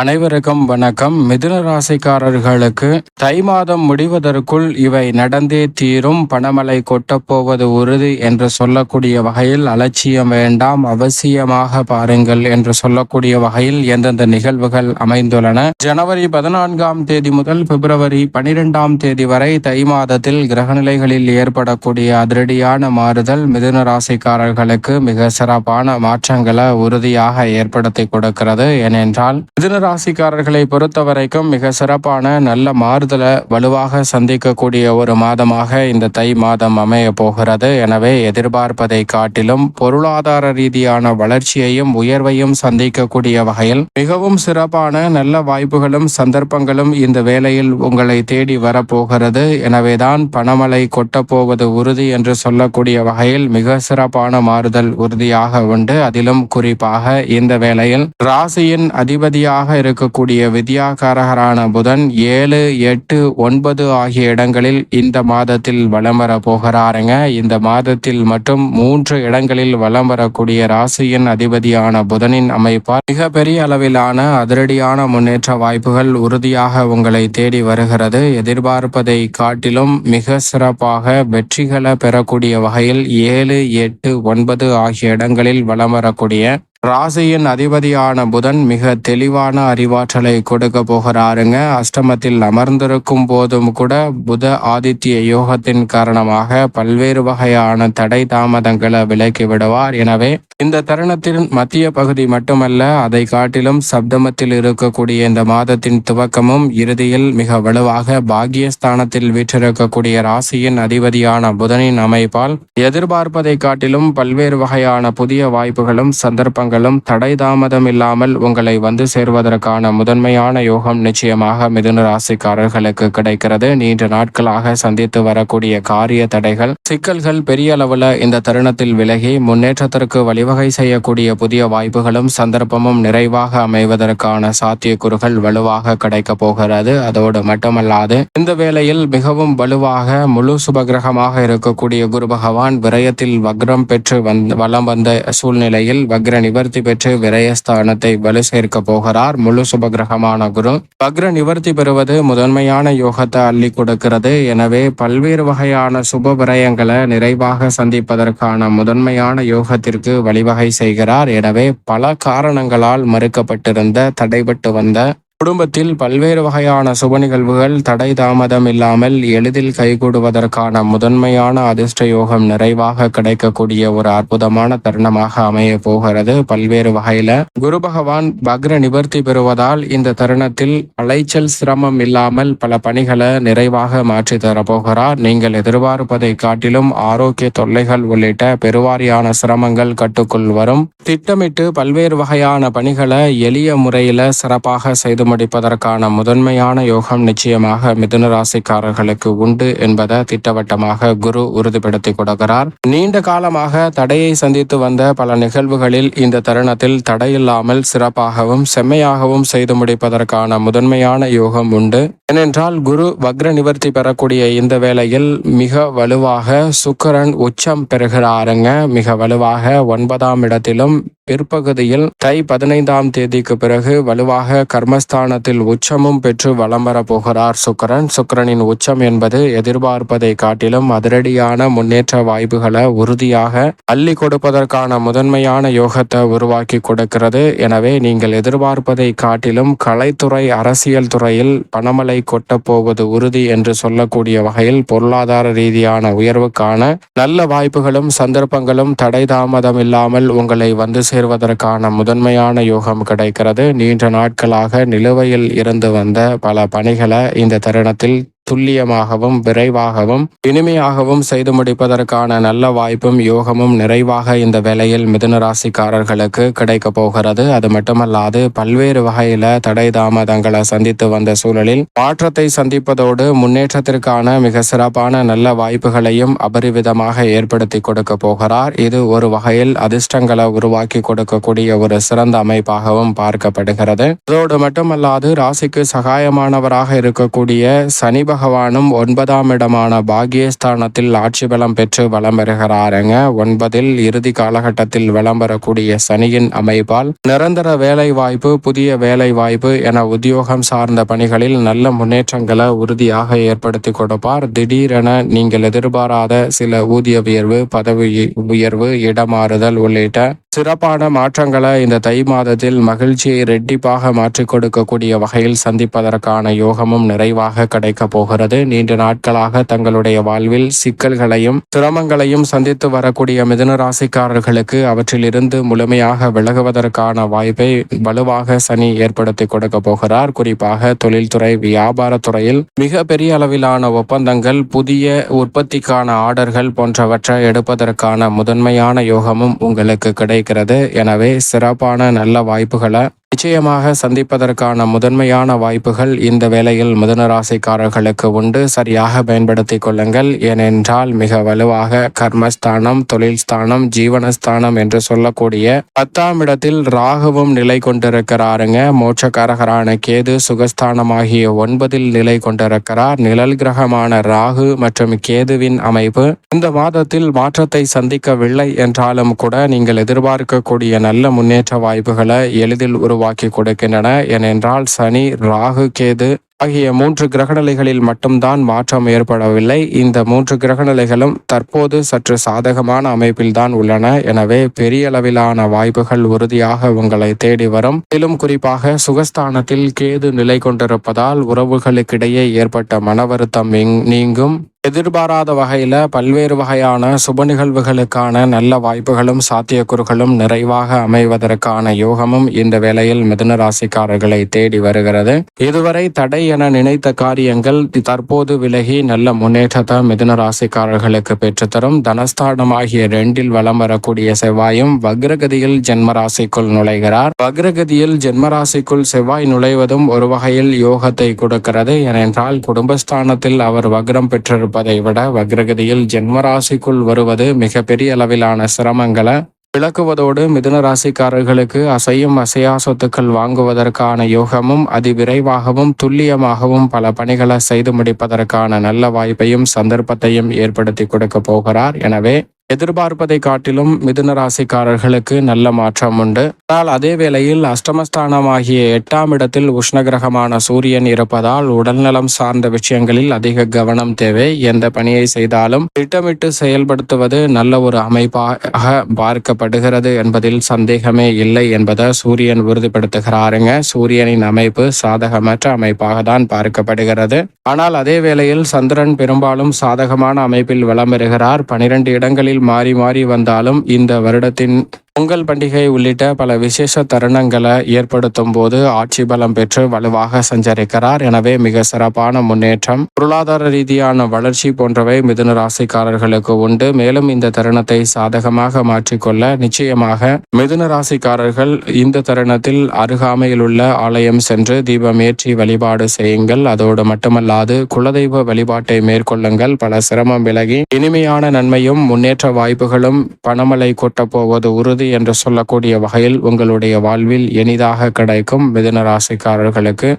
அனைவருக்கும் வணக்கம். மிதுன ராசிக்காரர்களுக்கு தை மாதம் முடிவதற்குள் இவை நடந்தே தீரும். பணமலை கொட்டப்போவது உறுதி என்று சொல்லக்கூடிய வகையில் அலட்சியம் வேண்டாம். அவசியமாக பாருங்கள் என்று சொல்லக்கூடிய வகையில் எந்தெந்த நிகழ்வுகள் அமைந்துள்ளன. ஜனவரி பதினான்காம் தேதி முதல் பிப்ரவரி பனிரெண்டாம் தேதி வரை தை மாதத்தில் கிரகநிலைகளில் ஏற்படக்கூடிய அதிரடியான மாறுதல் மிதுன ராசிக்காரர்களுக்கு மிக சிறப்பான மாற்றங்களை உறுதியாக ஏற்படுத்தி கொடுக்கிறது. ஏனென்றால் மிதுன ராசிக்காரர்களை பொறுத்த வரைக்கும் மிக சிறப்பான நல்ல மாறுதலை வலுவாக சந்திக்கக்கூடிய ஒரு மாதமாக இந்த தை மாதம் அமைய போகிறது. எனவே எதிர்பார்ப்பதை காட்டிலும் பொருளாதார ரீதியான வளர்ச்சியையும் உயர்வையும் சந்திக்கக்கூடிய வகையில் மிகவும் சிறப்பான நல்ல வாய்ப்புகளும் சந்தர்ப்பங்களும் இந்த வேளையில் உங்களை தேடி வரப்போகிறது. எனவேதான் பணமலை கொட்டப்போவது உறுதி என்று சொல்லக்கூடிய வகையில் மிக சிறப்பான மாறுதல் உறுதியாக உண்டு. அதிலும் குறிப்பாக இந்த வேளையில் ராசியின் அதிபதியாக இருக்கக்கூடிய வித்யாகாரகரான புதன் ஏழு எட்டு ஒன்பது ஆகிய இடங்களில் இந்த மாதத்தில் வலம் வர போகிறாருங்க. இந்த மாதத்தில் மட்டும் மூன்று இடங்களில் வலம் வரக்கூடிய ராசியின் அதிபதியான புதனின் அமைப்பால் மிகப்பெரிய அளவிலான அதிரடியான முன்னேற்ற வாய்ப்புகள் உறுதியாக உங்களை தேடி வருகிறது. எதிர்பார்ப்பதை காட்டிலும் மிக சிறப்பாக வெற்றிகளை பெறக்கூடிய வகையில் ஏழு எட்டு ஒன்பது ஆகிய இடங்களில் வலம் வரக்கூடிய ராசியின் அதிபதியான புதன் மிக தெளிவான அறிவாற்றலை கொடுக்க போகிறாருங்க. அஷ்டமத்தில் அமர்ந்திருக்கும் போதும் கூட புத ஆதித்ய யோகத்தின் காரணமாக பல்வேறு வகையான தடை தாமதங்களை விலக்கி விடுவார். எனவே இந்த தருணத்தின் மத்திய பகுதி மட்டுமல்ல அதை காட்டிலும் சப்தமத்தில் இருக்கக்கூடிய இந்த மாதத்தின் துவக்கமும் இறுதியில் மிக வலுவாக பாகியஸ்தானத்தில் வீற்றிருக்கக்கூடிய ராசியின் அதிபதியான புதனின் அமைப்பால் எதிர்பார்ப்பதை காட்டிலும் பல்வேறு வகையான புதிய வாய்ப்புகளும் சந்தர்ப்பங்கள் மாற்றங்களும் தடை தாமதம் இல்லாமல் உங்களை வந்து சேர்வதற்கான முதன்மையான யோகம் நிச்சயமாக மிதுன ராசிக்காரர்களுக்கு கிடைக்கிறது. நீண்ட நாட்களாக சந்தித்து வரக்கூடிய காரிய தடைகள் சிக்கல்கள் பெரிய அளவுல இந்த தருணத்தில் விலகி முன்னேற்றத்திற்கு வழிவகை செய்யக்கூடிய புதிய வாய்ப்புகளும் சந்தர்ப்பமும் நிறைவாக அமைவதற்கான சாத்தியக்கூறுகள் வலுவாக கிடைக்க போகிறது. அதோடு மட்டுமல்லாது இந்த வேளையில் மிகவும் வலுவாக முழு சுபகிரகமாக இருக்கக்கூடிய குரு பகவான் விரயத்தில் வக்ரம் பெற்று வந் வலம் வந்த சூழ்நிலையில் வக்ர நிவர் நிவர்த்தி பெற்று விரயஸ்தானத்தை வலு சேர்க்க போகிறார். முழு சுபகிரகமான குரு. வக்ர நிவர்த்தி பெறுவது முதன்மையான யோகத்தை அள்ளி கொடுக்கிறது. எனவே பல்வேறு வகையான சுப விரயங்களை நிறைவாக சந்திப்பதற்கான முதன்மையான யோகத்திற்கு வழிவகை செய்கிறார். எனவே பல காரணங்களால் மறுக்கப்பட்டிருந்த தடைபட்டு வந்த குடும்பத்தில் பல்வேறு வகையான சுப நிகழ்வுகள் தடை தாமதம் இல்லாமல் எளிதில் கைகூடுவதற்கான முதன்மையான அதிர்ஷ்ட யோகம் நிறைவாக கிடைக்கக்கூடிய ஒரு அற்புதமான தருணமாக அமைய போகிறது. பல்வேறு வகையில குரு பகவான் பக்ர நிவர்த்தி பெறுவதால் இந்த தருணத்தில் அலைச்சல் சிரமம் இல்லாமல் பல பணிகளை நிறைவாக மாற்றி தரப்போகிறார். நீங்கள் எதிர்பார்ப்பதை காட்டிலும் ஆரோக்கிய தொல்லைகள் உள்ளிட்ட பெருவாரியான சிரமங்கள் கட்டுக்குள் வரும். திட்டமிட்டு பல்வேறு வகையான பணிகளை எளிய முறையில சிறப்பாக செய்து முடிப்பதற்கான முதன்மையான யோகம் நிச்சயமாக மிதுன ராசிக்காரர்களுக்கு உண்டு என்பதை திட்டவட்டமாக குரு உறுதிப்படுத்தி கொடுக்கிறார். நீண்ட காலமாக தடையை சந்தித்து வந்த பல நிகழ்வுகளில் இந்த தருணத்தில் தடையில்லாமல் சிறப்பாகவும் செம்மையாகவும் செய்து முடிப்பதற்கான முதன்மையான யோகம் உண்டு. ஏனென்றால் குரு வக்ர நிவர்த்தி பெறக்கூடிய இந்த வேளையில் மிக வலுவாக சுக்கரன் உச்சம் பெறுகிறாருங்க. மிக வலுவாக ஒன்பதாம் இடத்திலும் பிற்பகுதியில் தை பதினைந்தாம் தேதிக்கு பிறகு வலுவாக கர்மஸ்த ஸ்தானத்தில் உச்சமும் பெற்று வலம் வர போகிறார் சுக்கரன். சுக்கரனின் உச்சம் என்பது எதிர்பார்ப்பதை காட்டிலும் அதிரடியான முன்னேற்ற வாய்ப்புகளை உறுதியாக அள்ளி கொடுப்பதற்கான முதன்மையான யோகத்தை உருவாக்கி கொடுக்கிறது. எனவே நீங்கள் எதிர்பார்ப்பதை காட்டிலும் கலைத்துறை அரசியல் துறையில் பணமலை கொட்டப்போவது உறுதி என்று சொல்லக்கூடிய வகையில் பொருளாதார ரீதியான உயர்வுக்கான நல்ல வாய்ப்புகளும் சந்தர்ப்பங்களும் தடை தாமதம் இல்லாமல் உங்களை வந்து சேர்வதற்கான முதன்மையான யோகம் கிடைக்கிறது. நீண்ட நாட்களாக நில நிலுவையில் இருந்து வந்த பல பணிகளை இந்த தருணத்தில் துல்லியமாகவும் விரைவாகவும் இனிமையாகவும் செய்து முடிப்பதற்கான நல்ல வாய்ப்பும் யோகமும் நிறைவாக இந்த வேளையில் மிதுன ராசிக்காரர்களுக்கு கிடைக்க போகிறது. அது மட்டுமல்லாது பல்வேறு வகையில தடை தாமதங்களை சந்தித்து வந்த சூழலில் மாற்றத்தை சந்திப்பதோடு முன்னேற்றத்திற்கான மிக சிறப்பான நல்ல வாய்ப்புகளையும் அபரிவிதமாக ஏற்படுத்தி கொடுக்க போகிறார். இது ஒரு வகையில் அதிர்ஷ்டங்களை உருவாக்கி கொடுக்கக்கூடிய ஒரு சிறந்த அமைப்பாகவும் பார்க்கப்படுகிறது. அதோடு மட்டுமல்லாது ராசிக்கு சகாயமானவராக இருக்கக்கூடிய சனி பகவானும் ஒன்பதாம் இடமான பாகியஸ்தானத்தில் ஆட்சி பலம் பெற்று வலம் பெறுகிறாருங்க ஒன்பதில் இறுதி காலகட்டத்தில் வலம் பெறக்கூடிய சனியின் அமைப்பால் நிரந்தர வேலை வாய்ப்பு புதிய வேலை வாய்ப்பு என உத்தியோகம் சார்ந்த பணிகளில் நல்ல முன்னேற்றங்களை உறுதியாக ஏற்படுத்தி கொடுப்பார். திடீரென நீங்கள் எதிர்பாராத சில ஊதிய உயர்வு பதவி உயர்வு இடமாறுதல் உள்ளிட்ட சிறப்பான மாற்றங்களை இந்த தை மாதத்தில் மகிழ்ச்சியை ரெட்டிப்பாக மாற்றிக் கொடுக்கக்கூடிய வகையில் சந்திப்பதற்கான யோகமும் நிறைவாக கிடைக்கப் போகிறது. நீண்ட நாட்களாக தங்களுடைய வாழ்வில் சிக்கல்களையும் சிரமங்களையும் சந்தித்து வரக்கூடிய மிதுன ராசிக்காரர்களுக்கு அவற்றிலிருந்து முழுமையாக விலகுவதற்கான வாய்ப்பை வலுவாக சனி ஏற்படுத்தி கொடுக்க போகிறார். குறிப்பாக தொழில்துறை வியாபாரத்துறையில் மிக பெரிய அளவிலான ஒப்பந்தங்கள் புதிய உற்பத்திக்கான ஆர்டர்கள் போன்றவற்றை எடுப்பதற்கான முதன்மையான யோகமும் உங்களுக்கு கிடைக்கிறது. எனவே சிறப்பான நல்ல வாய்ப்புகளை நிச்சயமாக சந்திப்பதற்கான முதன்மையான வாய்ப்புகள் இந்த வேளையில் மிதுனராசிக்காரர்களுக்கு உண்டு. சரியாக பயன்படுத்திக் கொள்ளுங்கள். ஏனென்றால் மிக வலுவாக கர்மஸ்தானம் தொழில் ஸ்தானம் ஜீவனஸ்தானம் என்று சொல்லக்கூடிய பத்தாம் இடத்தில் ராகுவும் நிலை கொண்டிருக்கிறாருங்க. மோட்சக்காரகரான கேது சுகஸ்தானமாகிய ஒன்பதில் நிலை கொண்டிருக்கிறார். நிழல் கிரகமான ராகு மற்றும் கேதுவின் அமைப்பு இந்த மாதத்தில் மாற்றத்தை சந்திக்கவில்லை என்றாலும் கூட நீங்கள் எதிர்பார்க்கக்கூடிய நல்ல முன்னேற்ற வாய்ப்புகளை எளிதில் உருவாக்கி கொடுக்கின்றன. ஏனென்றால் சனி ராகு கேது ஆகிய மூன்று கிரகநிலைகளில் மட்டும்தான் மாற்றம் ஏற்படவில்லை. இந்த மூன்று கிரகநிலைகளும் தற்போது சற்று சாதகமான அமைப்பில்தான் உள்ளன. எனவே பெரிய அளவிலான வாய்ப்புகள் உறுதியாக உங்களை தேடி வரும். மேலும் குறிப்பாக சுகஸ்தானத்தில் கேது நிலை கொண்டிருப்பதால் உறவுகளுக்கிடையே ஏற்பட்ட மன வருத்தம் நீங்கும். எதிர்பாராத வகையில பல்வேறு வகையான சுப நிகழ்வுகளுக்கான நல்ல வாய்ப்புகளும் சாத்தியக்கூறுகளும் நிறைவாக அமைவதற்கான யோகமும் இந்த வேளையில் மிதுன ராசிக்காரர்களை தேடி வருகிறது. இதுவரை தடை என நினைத்த காரியங்கள் தற்போது விலகி நல்ல முன்னேற்றத்தை மிதுன ராசிக்காரர்களுக்கு பெற்றுத்தரும். தனஸ்தானமாகிய ரெண்டில் வலம் வரக்கூடிய செவ்வாயும் வக்ரகதியில் ஜென்மராசிக்குள் நுழைகிறார். வக்ரகதியில் ஜென்மராசிக்குள் செவ்வாய் நுழைவதும் ஒரு வகையில் யோகத்தை கொடுக்கிறது. ஏனென்றால் குடும்பஸ்தானத்தில் அவர் வக்ரம் பெற்றிருப்பதை விட வக்ரகதியில் ஜென்மராசிக்குள் வருவது மிகப்பெரிய அளவிலான சிரமங்களை விளக்குவதோடு மிதுன ராசிக்காரர்களுக்கு அசையும் அசையா சொத்துக்கள் வாங்குவதற்கான யோகமும் அதிவிரைவாகவும் துல்லியமாகவும் பல பணிகளை செய்து முடிப்பதற்கான நல்ல வாய்ப்பையும் சந்தர்ப்பத்தையும் ஏற்படுத்தி கொடுக்க போகிறார். எனவே எதிர்பார்ப்பதை காட்டிலும் மிதுன ராசிக்காரர்களுக்கு நல்ல மாற்றம் உண்டு. ஆனால் அதே வேளையில் அஷ்டமஸ்தானமாகிய எட்டாம் இடத்தில் உஷ்ணகிரகமான சூரியன் இருப்பதால் உடல்நலம் சார்ந்த விஷயங்களில் அதிக கவனம் தேவை. எந்த பணியை செய்தாலும் திட்டமிட்டு செயல்படுத்துவது நல்ல ஒரு அமைப்பாக பார்க்கப்படுகிறது என்பதில் சந்தேகமே இல்லை என்பதை சூரியன் உறுதிப்படுத்துகிறாருங்க. சூரியனின் அமைப்பு சாதகமற்ற அமைப்பாக தான் பார்க்கப்படுகிறது. ஆனால் அதே வேளையில் சந்திரன் பெரும்பாலும் சாதகமான அமைப்பில் வளம் பெறுகிறார் பனிரெண்டு இடங்களில் மாறி மாறி வந்தாலும் இந்த வருடத்தின் பொங்கல் பண்டிகை உள்ளிட்ட பல விசேஷ தருணங்களை ஏற்படுத்தும் போது ஆட்சி பலம் பெற்று வலுவாக சஞ்சரிக்கிறார். எனவே மிக சிறப்பான முன்னேற்றம். பொருளாதார ரீதியான வளர்ச்சி போன்றவை மிதுன ராசிக்காரர்களுக்கு உண்டு. மேலும் இந்த தருணத்தை சாதகமாக மாற்றிக்கொள்ள நிச்சயமாக மிதுன ராசிக்காரர்கள் இந்த தருணத்தில் அருகாமையில் உள்ள ஆலயம் சென்று தீபம் ஏற்றி வழிபாடு செய்யுங்கள். அதோடு மட்டுமல்லாது குலதெய்வ வழிபாட்டை மேற்கொள்ளுங்கள். பல சிரமம் விலகி இனிமையான நன்மையும் முன்னேற்ற வாய்ப்புகளும் பணமலை கொட்டப்போவது உறுதி. என்று சொல்லக்கூடிய வகையில் உங்களுடைய வாழ்வில் இனிதாக கிடைக்கும் மிதுன ராசிக்காரர்களுக்கு